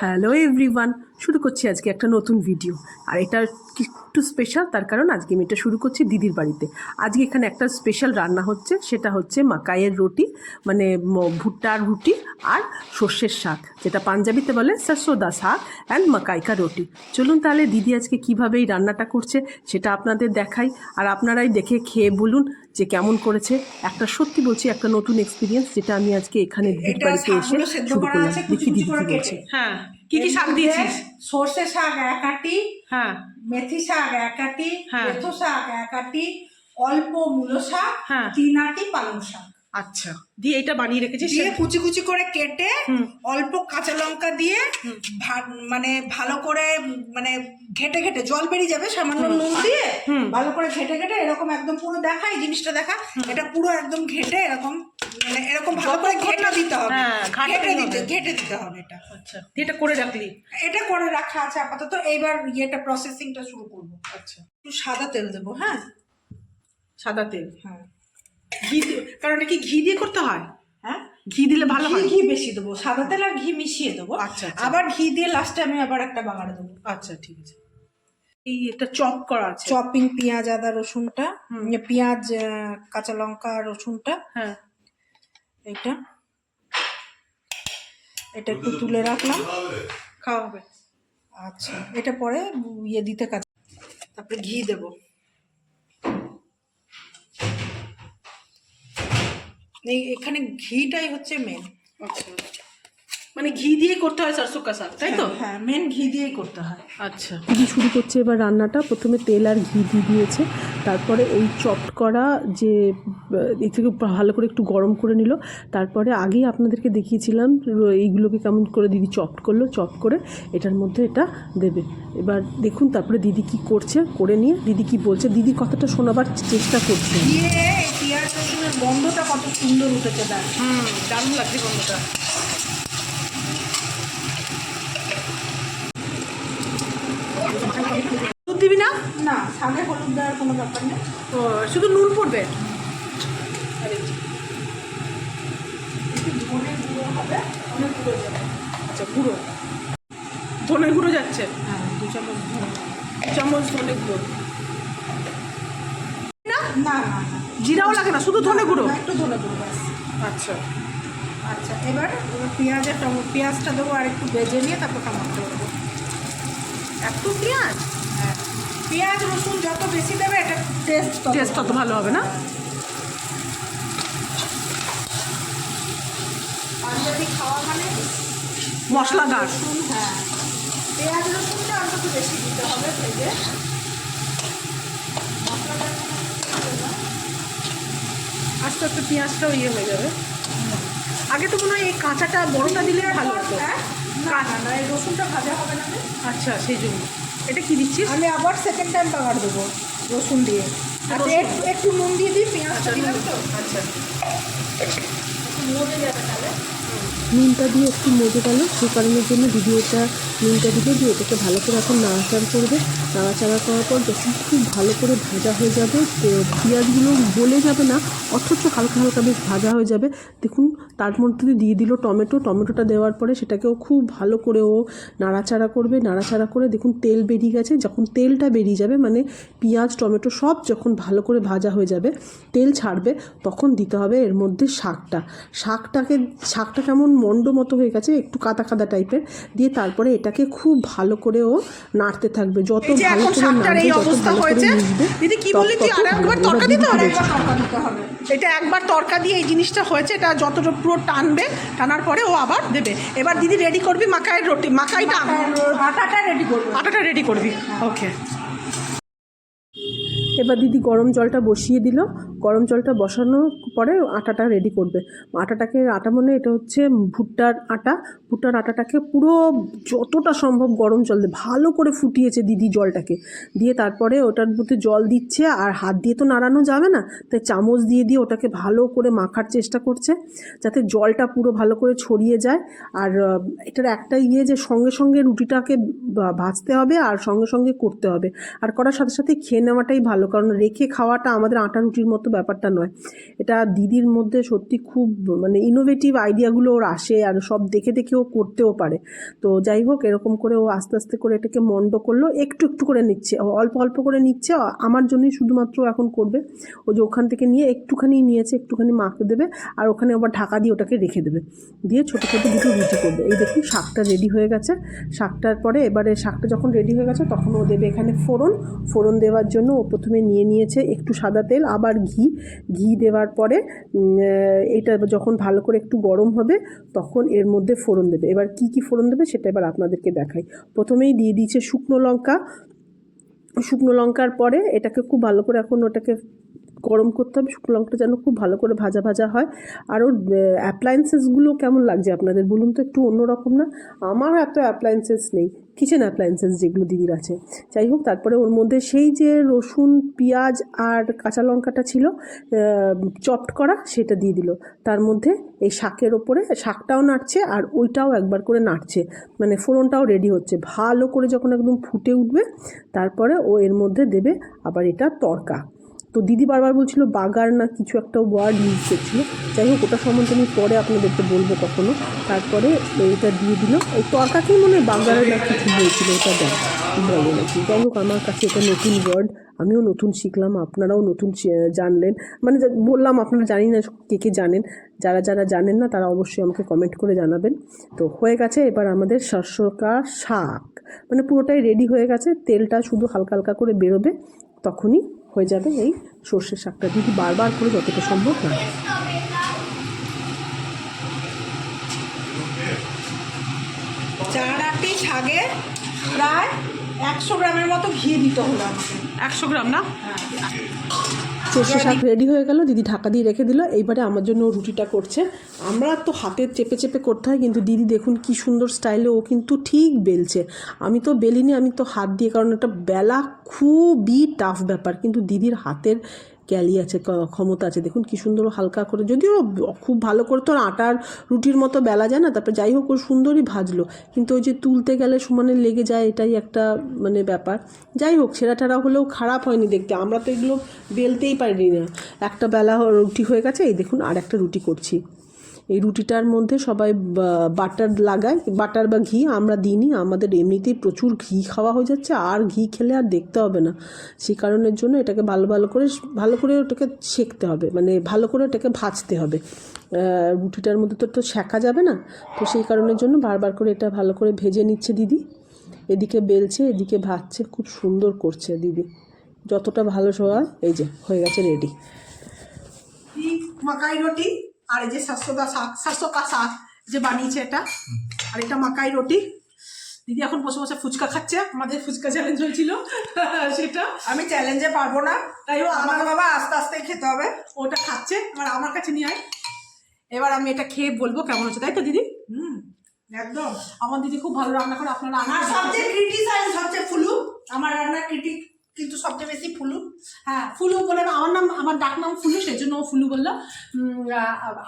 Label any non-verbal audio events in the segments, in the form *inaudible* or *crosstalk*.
Hello everyone শুরু করছি আজকে একটা নতুন ভিডিও আর এটা একটু স্পেশাল তার কারণ আজকে আমি এটা শুরু করছি দিদির বাড়িতে। আজকে এখানে একটা স্পেশাল রান্না হচ্ছে, সেটা হচ্ছে মাকাইয়ের রুটি মানে ভুট্টার রুটি আর সর্ষের শাক, যেটা পাঞ্জাবিতে বলে সরসোদা শাক অ্যান্ড মাকাইকা রুটি। চলুন তাহলে দিদি আজকে কীভাবে এই রান্নাটা করছে, সেটা আপনাদের দেখাই। আর আপনারাই দেখে খেয়ে বলুন যে কেমন করেছে একটা সত্যি বলছি একটা নতুন এক্সপিরিয়েন্স যেটা আমি আজকে এখানে দিদির বাড়িতে এসে সেদ্ধ শুরু করা করলাম। আছে দেখি দিদি কি বলছে। হ্যাঁ কি কি শাক দিয়েছিস? সর্ষে শাক এক আটি হ্যাঁ। মেথি শাক এক আটি হ্যাঁ। মেথো শাক এক আটি অল্প মূলো শাক হ্যাঁ। তিন আটি পালং শাক। আচ্ছা। দিয়ে এটা বানিয়ে রেখেছিস দিয়ে কুচি কুচি করে কেটে অল্প কাঁচা লঙ্কা দিয়ে মানে ভালো করে মানে ঘেটে ঘেটে জল বেরিয়ে যাবে সামান্য নুন দিয়ে ভালো করে ঘেটে ঘেটে এরকম একদম পুরো দেখা এই জিনিসটা দেখা এটা পুরো একদম ঘেটে এরকম মানে এরকম ভালো করে ঘেটে দিতে হবে হ্যাঁ, ঘেটে দিতে ঘেটে দিতে হবে এটা। আচ্ছা এটা করে রাখলি? এটা করে রাখা আছে আপাতত এইবার ইয়েটা প্রসেসিংটা শুরু করব। আচ্ছা একটু সাদা তেল দেবো হ্যাঁ? সাদা তেল। হ্যাঁ। ঘি কারণ এটা কি ঘি দিয়ে করতে হয়? হ্যাঁ? ঘি দিলে ভালো হয়? ঘি বেশি দেবো সাদা তেল আর ঘি মিশিয়ে দেবো। আচ্ছা, আচ্ছা। আবার ঘি দিয়ে লাস্টে আমি আবার একটা বাগার দেবো। আচ্ছা ঠিক আছে। এই এটা চপ করা আছে। চপিং পেঁয়াজ আদা রসুনটা ইয়ে পেঁয়াজ কাঁচা লঙ্কা রসুনটা হ্যাঁ। এটা এটা একটু তুলে রাখলাম। খাওয়া হবে। আচ্ছা এটা পরে ইয়ে দিতে কাজ তারপরে ঘি দেব। এই এখানে ঘিটাই হচ্ছে মেন আচ্ছা মানে ঘি দিয়ে করতে হয় সরষে কা শাক তাই তো? হ্যাঁ মেন ঘি দিয়েই করতে হয়। আচ্ছা। দিদি শুরু করছে এবার রান্নাটা। প্রথমে তেল আর ঘি দিয়ে দিয়েছে। তারপরে এই চপড করা যে এই থেকে ভালো করে একটু গরম করে নিল। তারপরে আগেই আপনাদেরকে দেখিয়েছিলাম এইগুলোকে কেমন করে দিদি চপড করল চপ করে এটার মধ্যে এটা দেবে। এবার দেখুন তারপরে দিদি কি করছে করে নিয়ে দিদি কি বলছে। দিদি কথাটা শোনাবার চেষ্টা করছে। এই গন্ধটা কত সুন্দর উঠেছে দেখ। হুম দারুণ লাগছে গন্ধটা। দুধ দিবি না? না শাকে হলুদ দেওয়ার কোনো ব্যাপার নেই। ও শুধু নুন পড়বে? আচ্ছা গুঁড়ো। ধনে গুঁড়ো যাচ্ছে? হ্যাঁ দু চামচ ধনে দু চামচ ধনে গুঁড়ো না না না না জিরাও লাগে না শুধু ধনে গুঁড়ো। একটু ধনে গুঁড়ো আচ্ছা। আচ্ছা এবার পেঁয়াজের পেঁয়াজটা দেবো আর একটু ভেজে নিয়ে তারপর টমেটো দেবো। এত পেঁয়াজ? হ্যাঁ পেঁয়াজ রসুন যত বেশি দেবে এটা টেস্ট টেস্ট তত ভালো হবে না? পাঞ্জাবি খাওয়া মানে মশলাদার। হ্যাঁ। পেঁয়াজ রসুনটা অন্তত বেশি দিতে হবে ভেজে। আস্তে একটু পেঁয়াজটাও ইয়ে হয়ে যাবে। আগে তো মনে হয় এই কাঁচাটা বড়টা দিলে ভালো হতো। হ্যাঁ? রসুনটা ভাজা হবে না আচ্ছা সেই জন্য। এটা কি দিচ্ছি আমি আবার সেকেন্ড টাইম বাগার দেবো রসুন দিয়ে। একটু একটু নুন দিয়ে দিই পেঁয়াজটা দিলাম তো। আচ্ছা। মরে যাবে তাহলে। নুনটা দিয়ে একটু মজে গেল। সেই কারণের জন্য দিদি এটা নুনটা দিতে দিয়ে এটাকে ভালো করে এখন নাড়াচাড়া করবে। নাড়াচাড়া করার পর যখন খুব ভালো করে ভাজা হয়ে যাবে পেঁয়াজগুলো গলে যাবে না, অথচ হালকা হালকা বেশ ভাজা হয়ে যাবে। দেখুন, তার মধ্যে দিয়ে দিল টমেটো। টমেটোটা দেওয়ার পরে সেটাকেও খুব ভালো করে ও নাড়াচাড়া করবে। নাড়াচাড়া করে দেখুন, তেল বেরিয়ে গেছে। যখন তেলটা বেরিয়ে যাবে মানে পেঁয়াজ, টমেটো সব যখন ভালো করে ভাজা হয়ে যাবে, তেল ছাড়বে, তখন দিতে হবে এর মধ্যে শাকটা। শাকটাকে শাকটা কেমন মন্ড মতো হয়ে গেছে একটু কাদা কাদা টাইপের দিয়ে তারপরে এটাকে খুব ভালো করে ও নাড়তে থাকবে। যত ভালো করে নাড়বে এই যত অবস্থা ভালো করে হয়েছে মিশবে দিদি কি বললি তুই তরকা দিতে হবে। এটা একবার তরকা দিয়ে এই জিনিসটা হয়েছে এটা যতটা পুরো টানবে টানার পরে ও আবার দেবে। এবার দিদি রেডি করবি মাকাইয়ের রুটি মাকাইটা আটাটা রেডি করব। আটাটা রেডি করবি ওকে এবার দিদি গরম জলটা বসিয়ে দিল গরম জলটা বসানোর পরে আটাটা রেডি করবে। আটাটাকে, আটা মানে এটা হচ্ছে ভুট্টার আটা। ভুট্টার আটাটাকে পুরো যতটা সম্ভব গরম জল দিয়ে, ভালো করে ফুটিয়েছে দিদি জলটাকে। দিয়ে তারপরে ওটার মধ্যে জল দিচ্ছে আর হাত দিয়ে তো নাড়ানো যাবে না, তাই চামচ দিয়ে দিয়ে ওটাকে ভালো করে মাখার চেষ্টা করছে যাতে জলটা পুরো ভালো করে ছড়িয়ে যায়। আর এটার একটা ইয়ে যে সঙ্গে সঙ্গে রুটিটাকে ভাজতে হবে আর সঙ্গে সঙ্গে করতে হবে। আর করার সাথে সাথে খেয়ে নেওয়াটাই ভালো, কারণ রেখে খাওয়াটা আমাদের আটা রুটির মতো মতো ব্যাপারটা নয়। এটা দিদির মধ্যে সত্যি খুব মানে ইনোভেটিভ আইডিয়াগুলো ওর আসে আর সব দেখে দেখে ও করতেও পারে। তো যাই হোক, এরকম করে ও আস্তে আস্তে করে এটাকে মন্ড করল, একটু একটু করে নিচ্ছে, অল্প অল্প করে নিচ্ছে। আমার জন্যই শুধুমাত্র এখন করবে। ও যে ওখান থেকে নিয়ে একটুখানি নিয়েছে, একটুখানি মাকে দেবে আর ওখানে আবার ঢাকা দিয়ে ওটাকে রেখে দেবে। দিয়ে ছোটো ছোটো দুটো রুটি করবে। এই দেখুন, শাকটা রেডি হয়ে গেছে। শাকটার পরে এবারে শাকটা যখন রেডি হয়ে গেছে, তখন ও দেবে এখানে ফোড়ন। ফোড়ন দেওয়ার জন্য ও প্রথমে নিয়ে নিয়েছে একটু সাদা তেল, আবার ঘি। ঘি ঘি দেওয়ার পরে এটা যখন ভালো করে একটু গরম হবে, তখন এর মধ্যে ফোড়ন দেবে। এবার কি কি ফোড়ন দেবে সেটা এবার আপনাদেরকে দেখাই। প্রথমেই দিয়ে দিয়েছে শুকনো লঙ্কা। শুকনো লঙ্কার পরে এটাকে খুব ভালো করে এখন ওটাকে গরম করতে হবে। শুকনো লঙ্কাটা যেন খুব ভালো করে ভাজা ভাজা হয়। আর ওর অ্যাপ্লায়েন্সেসগুলো কেমন লাগছে আপনাদের বলুন তো? একটু অন্যরকম না? আমার এত অ্যাপ্লায়েন্সেস নেই। কিচেন অ্যাপ্লায়েন্সেস যেগুলো দিদির আছে। যাই হোক তারপরে ওর মধ্যে সেই যে রসুন, পেঁয়াজ আর কাঁচা লঙ্কাটা ছিল চপড করা, সেটা দিয়ে দিল। তার মধ্যে এই শাকের ওপরে, শাকটাও নাড়ছে আর ওইটাও একবার করে নাড়ছে। মানে ফোড়নটাও রেডি হচ্ছে। ভালো করে যখন একদম ফুটে উঠবে, তারপরে ও এর মধ্যে দেবে আবার এটা তরকা। তো দিদি বারবার বলছিল বাগার না কিছু একটা ওয়ার্ড ইউজ করছিল। যাই হোক ওটা সম্বন্ধে আমি পরে আপনাদেরকে বলব কখনো। তারপরে এটা দিয়ে দিল। এই তরকাকেই মনে হয় না কিছু হয়েছিল, এটা দেখ। বলে নাকি। যাই হোক, আমার কাছে এটা নতুন ওয়ার্ড আমিও নতুন শিখলাম, আপনারাও নতুন জানলেন। মানে বললাম, আপনারা জানি না, কে কে জানেন। যারা যারা জানেন না, তারা অবশ্যই আমাকে কমেন্ট করে জানাবেন। তো হয়ে গেছে এবার আমাদের শস্যকা শাক। মানে পুরোটাই রেডি হয়ে গেছে, তেলটা শুধু হালকা হালকা করে বেরোবে, তখনই হয়ে যাবে এই সর্ষের শাকটা। দিদি বারবার করে যতটা সম্ভব না চার আটটি শাকে প্রায় একশো গ্রামের মতো ঘি দিতে হলো আমাকে। একশো গ্রাম, না? সর্ষে শাক রেডি হয়ে গেল, দিদি ঢাকা দিয়ে রেখে দিল। এইবারে আমার জন্য রুটিটা করছে। আমরা তো হাতে চেপে চেপে করতে হয়, কিন্তু দিদি দেখুন কি সুন্দর স্টাইলে ও কিন্তু ঠিক বেলছে। আমি তো বেলিনি, আমি তো হাত দিয়ে, কারণ এটা বেলা খুবই টাফ ব্যাপার। কিন্তু দিদির হাতের ক্যালি আছে ক্ষমতা আছে। দেখুন কি সুন্দর হালকা করে, যদিও খুব ভালো করে তো আটার রুটির মতো বেলা যায় না, তারপর যাই হোক ও সুন্দরই ভাজলো। কিন্তু ওই যে তুলতে গেলে সমানে লেগে যায়, এটাই একটা মানে ব্যাপার। যাই হোক ছেঁড়া টেরা হলেও খারাপ হয়নি দেখতে। আমরা তো এগুলো বেলতেই পারিনি না। একটা বেলা রুটি হয়ে গেছে, এই দেখুন আর একটা রুটি করছি। এই রুটিটার মধ্যে সবাই বাটার লাগায়, বাটার বা ঘি আমরা দিইনি, আমাদের এমনিতেই প্রচুর ঘি খাওয়া হয়ে যাচ্ছে, আর ঘি খেলে আর দেখতে হবে না। সেই কারণের জন্য এটাকে ভালো ভালো করে ভালো করে ওটাকে সেঁকতে হবে মানে ভালো করে ওটাকে ভাজতে হবে। রুটিটার মধ্যে তো তো সেঁকা যাবে না, তো সেই কারণের জন্য বারবার করে এটা ভালো করে ভেজে নিচ্ছে দিদি। এদিকে বেলছে, এদিকে ভাজছে, খুব সুন্দর করছে দিদি। যতটা ভালো হয় এই যে, হয়ে গেছে রেডি। মাকাই রুটি? আর এই যে শাশ্বদা শাক শাশ্বকা শাক যে বানিয়েছে এটা আর এটা মাকাই রুটি। দিদি এখন বসে বসে ফুচকা খাচ্ছে আমাদের ফুচকা চ্যালেঞ্জ হয়েছিল *laughs* সেটা। আমি চ্যালেঞ্জে পারব না তাই আমার আমার বাবা আস্তে আস্তে খেতে হবে। ওটা খাচ্ছে এবার আমার কাছে নিয়ে আয়। এবার আমি এটা খেয়ে বলব কেমন হচ্ছে তাই তো দিদি? হুম একদম। আমার দিদি খুব ভালো রান্না করে আপনারা আনন্দ সবচেয়ে ক্রিটিসাইজ হচ্ছে ফুলু আমার রান্নার ক্রিটিক কিন্তু সবচেয়ে বেশি ফুলু হ্যাঁ ফুলু বলে আমার নাম আমার ডাক নাম ফুলু সেই জন্য ও ফুলু বলল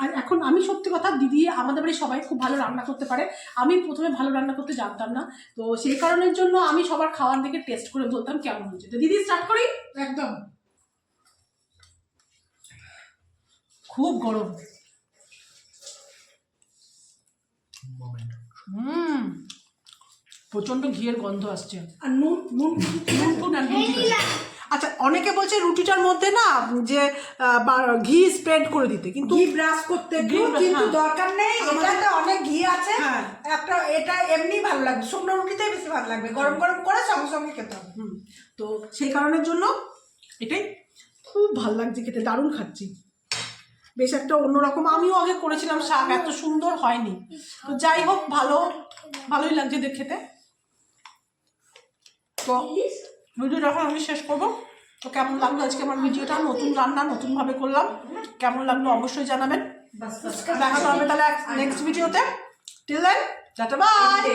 আর এখন আমি সত্যি কথা দিদি আমাদের বাড়ি সবাই খুব ভালো রান্না করতে পারে আমি প্রথমে ভালো রান্না করতে জানতাম না তো সেই কারণের জন্য আমি সবার খাওয়ার দিকে টেস্ট করে বলতাম কেমন হচ্ছে তো দিদি স্টার্ট করি একদম খুব গরম হুম প্রচণ্ড ঘিয়ের গন্ধ আসছে আর নুন নুন নুন ঠিক আছে। আচ্ছা অনেকে বলছে রুটিটার মধ্যে না যে ঘি স্প্রেড করে দিতে কিন্তু ঘি ব্রাশ করতে কিন্তু হ্যাঁ। দরকার নেই এটাতে অনেক ঘি আছে হ্যাঁ। একটা এটা এমনি ভালো লাগবে শুকনো রুটিতেই বেশি ভালো লাগবে গরম গরম করে সঙ্গে সঙ্গে খেতে হবে। হুম, তো সেই কারণের জন্য এটাই খুব ভালো লাগছে খেতে দারুণ খাচ্ছি। বেশ একটা অন্যরকম আমিও আগে করেছিলাম শাক এত সুন্দর হয়নি। তো যাই হোক ভালো ভালোই লাগছে খেতে। তো ভিডিওটা এখন আমি শেষ করব তো কেমন লাগল আজকে আমার ভিডিওটা নতুন রান্না নতুনভাবে করলাম কেমন লাগল অবশ্যই জানাবেন দেখা হবে তাহলে নেক্সট ভিডিওতে টিল দেন টাটা বাই